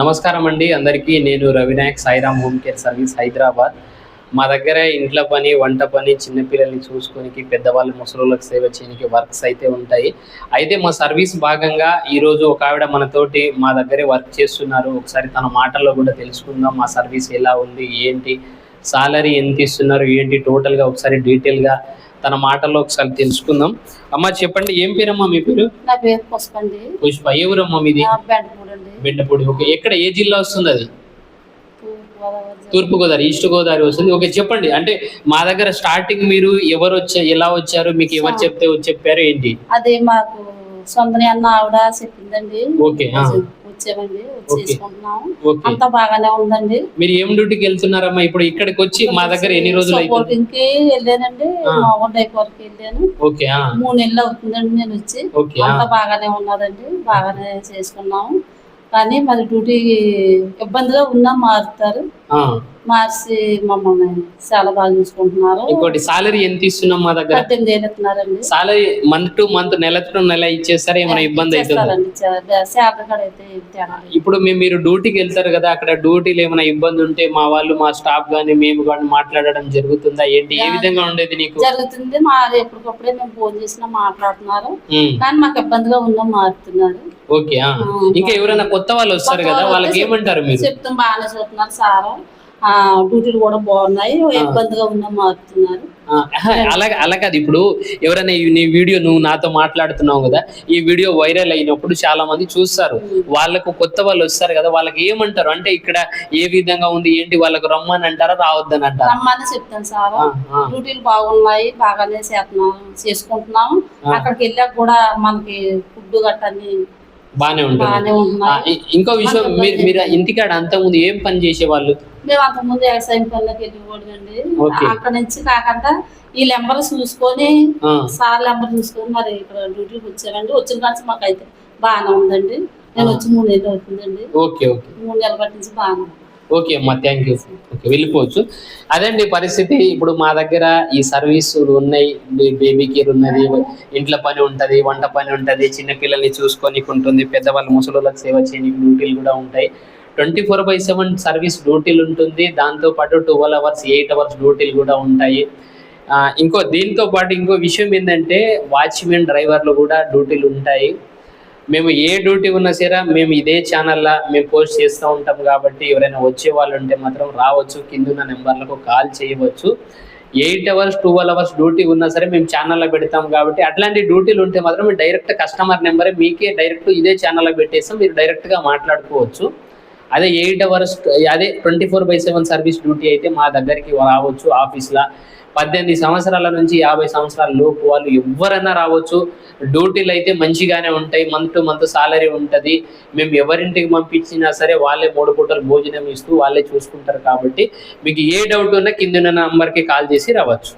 నమస్కారం అండి. అందరికీ నేను Ravinayak Sairam home care service Hyderabad. మా దగ్గర ఇంట్లో పని వంట పని చిన్నపిల్లల్ని చూసుకోనికి పెద్దవాళ్ళ ముసలోళ్ళకి సేవ చేయడానికి వర్క్స్ అయితే ఉంటాయి. అయితే మా సర్వీస్ భాగంగా ఈరోజు ఒక ఆవిడ మనతోటి మా దగ్గరే వర్క్ చేస్తున్నారు. ఒకసారి తన మాటల్లో కూడా తెలుసుకుందాం. మా సర్వీస్ ఎలా ఉంది? ఏంటి? సాలరీ ఎంత ఇస్తున్నారు? ఏంటి? టోటల్గా ఒకసారి డీటెయిల్గా తన మాటల్లో ఒకసారి తెలుసుకుందాం. అమ్మ చెప్పండి ఏం పేరమ్మా మీ పేరు? నా పేరు పుష్పండి. పుష్ప ఏ ఊరమ్మా మీది? బెండపూడి బిడ్డపూడి ఓకే. ఎక్కడ ఏ జిల్లా వస్తుంది అది. తూర్పు గోదావరి ఈస్ట్ గోదావరి వస్తుంది. ఓకే చెప్పండి. అంటే మా దగ్గర స్టార్టింగ్ మీరు ఎవరు వచ్చా ఎలా వచ్చారు? మీకు ఎవరు చెప్తే చెప్పారు ఏంటి? అది మాకు సొంతని అన్న ఆవిడ చెప్పిందండి. వచ్చామండి. వచ్చేసుకుంటున్నాం. అంతా బాగానే ఉందండి. మీరు ఏం డ్యూటీకి వెళ్తున్నారమ్మా? ఇప్పుడు ఇక్కడికి వచ్చి మా దగ్గర ఎన్ని రోజులు సపోర్టింగ్కి వెళ్ళానండి. మామూలు వరకు వెళ్ళాను. మూడు నెలలు అవుతుందండి నేను వచ్చి. అంతా బాగానే ఉన్నదండి. బాగానే చేసుకున్నాము కానీ మరి డ్యూటీ ఇబ్బందిగా ఉన్నా మారుతారు. మార్చి మమ్మల్ని చాలా బాగా చూసుకుంటున్నారు. ఇంకోటి సాలరీ ఎంత ఇస్తున్నాం మా దగ్గర? పద్దెనిమిది వేలు ఇస్తున్నారండి. సాలరీ మంత్ టు మంత్ నెల టు నెల ఇచ్చేస్తారా ఏమైనా ఇబ్బంది అవుతుందా. ఇప్పుడు మేము మీరు డ్యూటీకి వెళ్తారు కదా అక్కడ డ్యూటీలో ఏమైనా ఇబ్బంది ఉంటే మా వాళ్ళు మా స్టాఫ్ కానీ మేము కానీ మాట్లాడడం జరుగుతుందా? ఏంటి? ఏ విధంగా ఉండేది నీకు? జరుగుతుంది. మా ఎప్పటికప్పుడే మేము ఫోన్ చేసినా మాట్లాడుతున్నారు. కానీ మాకు ఇబ్బందిగా ఉందా మారుతున్నారు. ఓకే. ఇంకా ఎవరైనా కొత్త వాళ్ళు వస్తారు కదా వాళ్ళకి ఏమంటారు మీరు? చెప్తాం బాగానే చూస్తున్నారు సార్. డ్యూటీలు కూడా బాగున్నాయి. ఇబ్బందిగా ఉందా మారుతున్నారు. ఆహా, అలా కాదు. ఇప్పుడు ఎవరైనా నీ వీడియో నువ్వు నాతో మాట్లాడుతున్నావు కదా ఈ వీడియో వైరల్ అయినప్పుడు చాలా మంది చూస్తారు. వాళ్ళకు కొత్త వాళ్ళు వస్తారు కదా వాళ్ళకి ఏమంటారు? అంటే ఇక్కడ ఏ విధంగా ఉంది ఏంటి వాళ్ళకు రమ్మని అంటారా రావద్దని అంటారా? రమ్మని చెప్తాను సార్. డ్యూటీలు బాగున్నాయి బాగానే చేస్తున్నాం చేసుకుంటున్నాము అక్కడికి వెళ్ళాక కూడా మనకి ఫుడ్ గట్టని బానే ఉంటుంది? ఇంకో విషయం మీరు మీరు ఇంటికాడ అంతకుముందు ఏం పని చేసేవాళ్ళు? మేము అంతకుముందు వ్యవసాయం పనులకు వెళ్ళిపోవడండి ఓకే. అక్కడ నుంచి కాకుండా ఈ నెంబర్ చూసుకొని సార్ నెంబర్ చూసుకొని మరి ఇక్కడ డ్యూటీకి వచ్చారండి. వచ్చిన కానీ మాకు అయితే బాగానే ఉందండి. నేను వచ్చి మూడు నెలలు అవుతుందండి. Okay okay. మూడు నెలల బట్టి నుంచి బాగానే ఉంది. ఓకే అమ్మా థ్యాంక్ యూ ఓకే వెళ్ళిపోవచ్చు. అదండి పరిస్థితి. ఇప్పుడు మా దగ్గర ఈ సర్వీసులు ఉన్నాయి. బేబీ కేర్ ఉన్నది ఇంట్లో పని ఉంటుంది వంట పని ఉంటుంది చిన్న పిల్లల్ని చూసుకోనికి ఉంటుంది పెద్దవాళ్ళ ముసలోళ్ళకి సేవ చేయడానికి డ్యూటీలు కూడా ఉంటాయి. Twenty four by seven service డ్యూటీలు ఉంటుంది. దాంతో పాటు ట్వెల్వ్ అవర్స్ ఎయిట్ అవర్స్ డ్యూటీలు కూడా ఉంటాయి. ఇంకో దీంతో పాటు ఇంకో విషయం ఏంటంటే వాచ్మెన్ డ్రైవర్లు కూడా డ్యూటీలు ఉంటాయి. మేము ఏ డ్యూటీ ఉన్నా సరే మేము ఇదే ఛానల్లో మేము పోస్ట్ చేస్తూ ఉంటాం కాబట్టి ఎవరైనా వచ్చే వాళ్ళు ఉంటే మాత్రం రావచ్చు కింద ఉన్న నెంబర్లకు కాల్ చేయవచ్చు. Eight hours twelve hours duty ఉన్నా సరే మేము ఛానల్లో పెడతాం కాబట్టి అట్లాంటి డ్యూటీలు ఉంటే మాత్రం డైరెక్ట్ కస్టమర్ నెంబరే మీకే డైరెక్ట్ ఇదే ఛానల్లో పెట్టేస్తాం మీరు డైరెక్ట్గా మాట్లాడుకోవచ్చు. అదే ఎయిట్ అవర్స్ అదే twenty four by seven service duty అయితే మా దగ్గరికి రావచ్చు ఆఫీస్లో. పద్దెనిమిది సంవత్సరాల నుంచి యాభై సంవత్సరాల లోపు వాళ్ళు ఎవరైనా రావచ్చు. డ్యూటీలు అయితే మంచిగానే ఉంటాయి. మంత్ టు మంత్ సాలరీ ఉంటుంది. మేము ఎవరింటికి పంపించినా సరే వాళ్ళే మూడు పూటలు భోజనం ఇస్తూ వాళ్ళే చూసుకుంటారు కాబట్టి మీకు ఏ డౌట్ ఉన్నా కింద ఉన్న నంబర్కి కాల్ చేసి రావచ్చు.